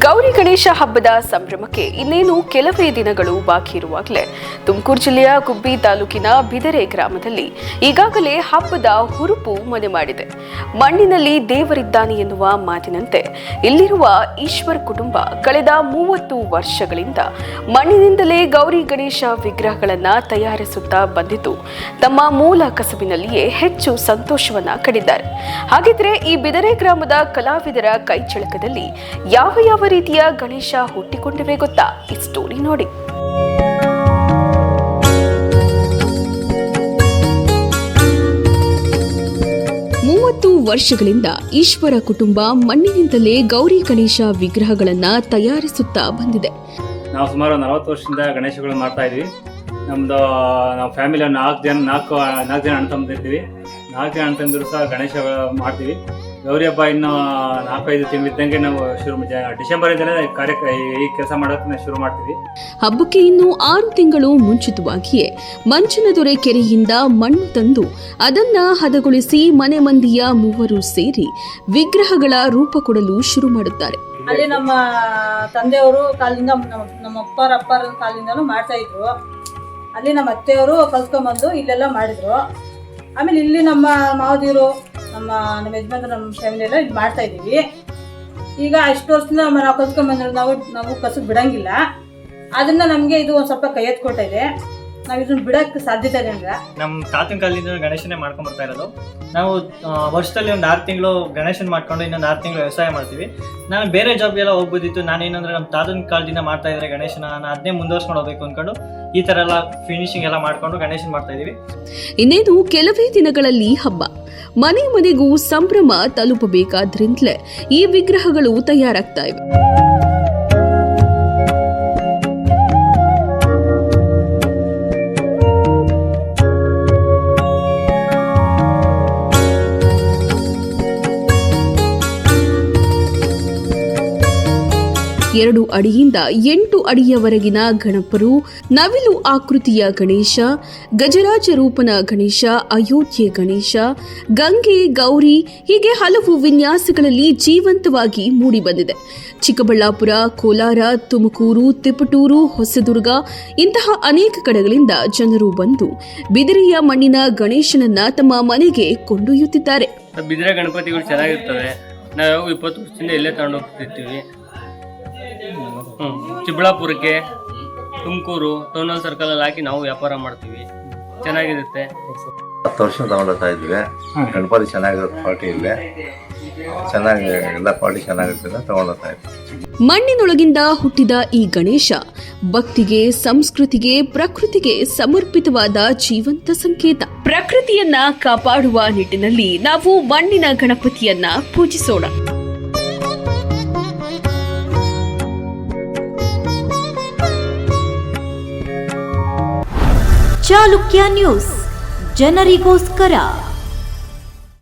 ಗೌರಿ ಗಣೇಶ ಹಬ್ಬದ ಸಂಭ್ರಮಕ್ಕೆ ಇನ್ನೇನು ಕೆಲವೇ ದಿನಗಳು ಬಾಕಿ ಇರುವಾಗಲೇ. ತುಮಕೂರು ಜಿಲ್ಲೆಯ ಗುಬ್ಬಿ ತಾಲೂಕಿನ ಬಿದರೆ ಗ್ರಾಮದಲ್ಲಿ ಈಗಾಗಲೇ ಹಬ್ಬದ ಹುರುಪು ಮನೆ ಮಾಡಿದೆ. ಮಣ್ಣಿನಲ್ಲಿ ದೇವರಿದ್ದಾನೆ ಎನ್ನುವ ಮಾತಿನಂತೆ ಇಲ್ಲಿರುವ ಈಶ್ವರ್ ಕುಟುಂಬ ಕಳೆದ ಮೂವತ್ತು ವರ್ಷಗಳಿಂದ ಮಣ್ಣಿನಿಂದಲೇ ಗೌರಿ ಗಣೇಶ ವಿಗ್ರಹಗಳನ್ನ ತಯಾರಿಸುತ್ತಾ ಬಂದಿದ್ದು, ತಮ್ಮ ಮೂಲ ಕಸಬಿನಲ್ಲಿಯೇ ಹೆಚ್ಚು ಸಂತೋಷವನ್ನ ಕಂಡಿದ್ದಾರೆ. ಹಾಗಿದ್ರೆ ಈ ಬಿದರೆ ಗ್ರಾಮದ ಕಲಾವಿದರ ಕೈಚಳಕದಲ್ಲಿ ಯಾವ ಯಾವ ರೀತಿಯ ಗಣೇಶ ಹುಟ್ಟಿಕೊಂಡಿವೆ ಗೊತ್ತಾ? ಈ ಸ್ಟೋರಿ ನೋಡಿ. ಮೂವತ್ತು ವರ್ಷಗಳಿಂದ ಈಶ್ವರ ಕುಟುಂಬ ಮಣ್ಣಿನಿಂದಲೇ ಗೌರಿ ಗಣೇಶ ವಿಗ್ರಹಗಳನ್ನ ತಯಾರಿಸುತ್ತಾ ಬಂದಿದೆ. ನಾವು ಸುಮಾರು ನಲವತ್ತು ವರ್ಷದಿಂದ ಗಣೇಶಗಳು ಮಾಡ್ತಾ ಇದ್ವಿ. ನಮ್ದು ನಾವು ಫ್ಯಾಮಿಲಿ ನಾಲ್ಕು ಜನ ನಾಲ್ಕು ನಾಲ್ಕು ಜನ ಅಣ್ಣ ತಮ್ಮದಿರ್ತೀವಿ. ನಾಲ್ಕು ಜನ ಅಣ್ಣ ತಂದಿರು ಸಹ ಗಣೇಶ ಮಾಡ್ತೀವಿ. ಗೌರಿ ಹಬ್ಬ ಇನ್ನು ನಾಲ್ಕೈದು ತಿಂಗಳಿದ್ದಂಗೆ ನಾವು ಶುರು ಡಿಸೆಂಬರ್ ಇಂದಲೇ ಕಾರ್ಯ ಈ ಕೆಲಸ ಮಾಡೋದನ್ನ ಶುರು ಮಾಡ್ತೀವಿ. ಹಬ್ಬಕ್ಕೆ ಇನ್ನು ಆರು ತಿಂಗಳು ಮುಂಚಿತವಾಗಿಯೇ ಮಂಚನದೊರೆ ಕೆರೆಯಿಂದ ಮಣ್ಣು ತಂದು ಅದನ್ನ ಹದಗೊಳಿಸಿ ಮನೆ ಮಂದಿಯ ಮೂವರು ಸೇರಿ ವಿಗ್ರಹಗಳ ರೂಪ ಕೊಡಲು ಶುರು ಮಾಡುತ್ತಾರೆ. ಅಲ್ಲಿ ನಮ್ಮ ತಂದೆಯವರು ಕಾಲಿಂದ ನಮ್ಮ ನಮ್ಮ ಅಪ್ಪರ ಅಪ್ಪರ ಕಾಲದಿಂದನೂ ಮಾಡ್ತಾ ಇದ್ರು. ಅಲ್ಲಿ ನಮ್ಮ ಅತ್ತೆಯವರು ಕಲ್ತ್ಕೊಂಡ್ಬಂದು ಇಲ್ಲೆಲ್ಲ ಮಾಡಿದ್ರು. ಆಮೇಲೆ ಇಲ್ಲಿ ನಮ್ಮ ಮಾವದಿರು ನಮ್ಮ ನಮ್ಮ ಯಜಮಾನ್ರು ನಮ್ಮ ಫ್ಯಾಮಿಲಿ ಎಲ್ಲ ಇದು ಮಾಡ್ತಾ ಇದ್ದೀವಿ. ಈಗ ಅಷ್ಟು ವರ್ಷದಿಂದ ನಾವು ಕಲ್ತ್ಕೊಂಬಂದ್ರೆ ನಾವು ನಾವು ಕಸು ಬಿಡಂಗಿಲ್ಲ. ಅದನ್ನ ನಮಗೆ ಇದು ಒಂದು ಸ್ವಲ್ಪ ಕೈ ಎತ್ಕೊಳ್ತಾ ಇದೆ. ನಾವು ಇದನ್ನ ಬಿಡಕ್ಕೆ ಸಾಧ್ಯತೆ ಇದೆ ಅಂದ್ರೆ? ನಮ್ಮ ತಾತನ ಕಾಲದಿಂದ ಗಣೇಶನೇ ಮಾಡ್ಕೊಂಡ್ ಬರ್ತಾ ಇರೋದು. ನಾವು ಆ, ವರ್ಷದಲ್ಲಿ ಒಂದು ಆರು ತಿಂಗಳು ಗಣೇಶನ್ ಮಾಡ್ಕೊಂಡು ಇನ್ನೊಂದು ಆರು ತಿಂಗಳು ವ್ಯವಸಾಯ ಮಾಡ್ತೀವಿ. ನಾನು ಬೇರೆ ಜಾಬ್ಗೆಲ್ಲ ಹೋಗ್ಬೋದಿತ್ತು. ನಾನೇನಂದ್ರೆ ನಮ್ಮ ತಾತನ ಕಾಲದಿಂದ ಮಾಡ್ತಾ ಇದ್ರೆ ಗಣೇಶನ ನಾನು ಅದನ್ನೇ ಮುಂದುವರ್ಸ್ಕೊಂಡು ಹೋಗ್ಬೇಕು ಅನ್ಕೊಂಡು ಈ ಥರ ಎಲ್ಲ ಫಿನಿಶಿಂಗ್ ಎಲ್ಲ ಮಾಡ್ಕೊಂಡು ಗಣೇಶನ್ ಮಾಡ್ತಾ ಇದೀವಿ. ಇನ್ನೇನು ಕೆಲವೇ ದಿನಗಳಲ್ಲಿ ಹಬ್ಬ. ಮನೆ ಮನೆಗೂ ಸಂಭ್ರಮ ತಲುಪಬೇಕಾದ್ರಿಂದಲೇ ಈ ವಿಗ್ರಹಗಳು ತಯಾರಾಗ್ತಾ ಇವೆ. ಎರಡು ಅಡಿಯಿಂದ ಎಂಟು ಅಡಿಯವರೆಗಿನ ಗಣಪರು, ನವಿಲು ಆಕೃತಿಯ ಗಣೇಶ, ಗಜರಾಜ ರೂಪನ ಗಣೇಶ, ಅಯೋಧ್ಯೆ ಗಣೇಶ, ಗಂಗೆ, ಗೌರಿ ಹೀಗೆ ಹಲವು ವಿನ್ಯಾಸಗಳಲ್ಲಿ ಜೀವಂತವಾಗಿ ಮೂಡಿಬಂದಿದೆ. ಚಿಕ್ಕಬಳ್ಳಾಪುರ, ಕೋಲಾರ, ತುಮಕೂರು, ತಿಪಟೂರು, ಹೊಸದುರ್ಗ ಇಂತಹ ಅನೇಕ ಕಡೆಗಳಿಂದ ಜನರು ಬಂದು ಬಿದಿರಿಯ ಮಣ್ಣಿನ ಗಣೇಶನನ್ನ ತಮ್ಮ ಮನೆಗೆ ಕೊಂಡೊಯ್ಯುತ್ತಿದ್ದಾರೆ. ಬಿದಿರೆ ಗಣಪತಿಗಳು ಚೆನ್ನಾಗಿರ್ತವೆ. ನಾವು ಇಪ್ಪತ್ತು ವರ್ಷದಿಂದ ಇಲ್ಲೇ ತಗೊಂಡು ಹೋಗ್ತಿರ್ತೀವಿ ಹ್ಮ್. ಚಿಕ್ಕಬಳ್ಳಾಪುರಕ್ಕೆ ತುಮಕೂರು ಟೌನಲ್ ಹಾಲ್ ಸರ್ಕಲಲ್ಲಿ ಹಾಕಿ ನಾವು ವ್ಯಾಪಾರ ಮಾಡ್ತೀವಿ. ಚೆನ್ನಾಗಿರುತ್ತೆ. ಹತ್ತು ವರ್ಷ ತಗೊಂಡೋಗ್ತಾ ಇದ್ವಿ. ಗಣಪತಿ ಚೆನ್ನಾಗಿರೋ ಪಾರ್ಟಿ ಇಲ್ಲೇ ಚೆನ್ನಾಗಿ ಎಲ್ಲ ಪಾರ್ಟಿ ಚೆನ್ನಾಗಿರ್ತದೆ ತಗೊಂಡೋಗ್ತಾ ಇದ್ವಿ. ಮಣ್ಣಿನೊಳಗಿಂದ ಹುಟ್ಟಿದ ಈ ಗಣೇಶ ಭಕ್ತಿಗೆ ಸಂಸ್ಕೃತಿಗೆ ಪ್ರಕೃತಿಗೆ ಸಮರ್ಪಿತವಾದ ಜೀವಂತ ಸಂಕೇತ. ಪ್ರಕೃತಿಯನ್ನ ಕಾಪಾಡುವ ನಿಟ್ಟಿನಲ್ಲಿ ನಾವು ಮಣ್ಣಿನ ಗಣಪತಿಯನ್ನ ಪೂಜಿಸೋಣ. ಚಾಲುಕ್ಯ ನ್ಯೂಸ್ ಜನರಿಗೋಸ್ಕರ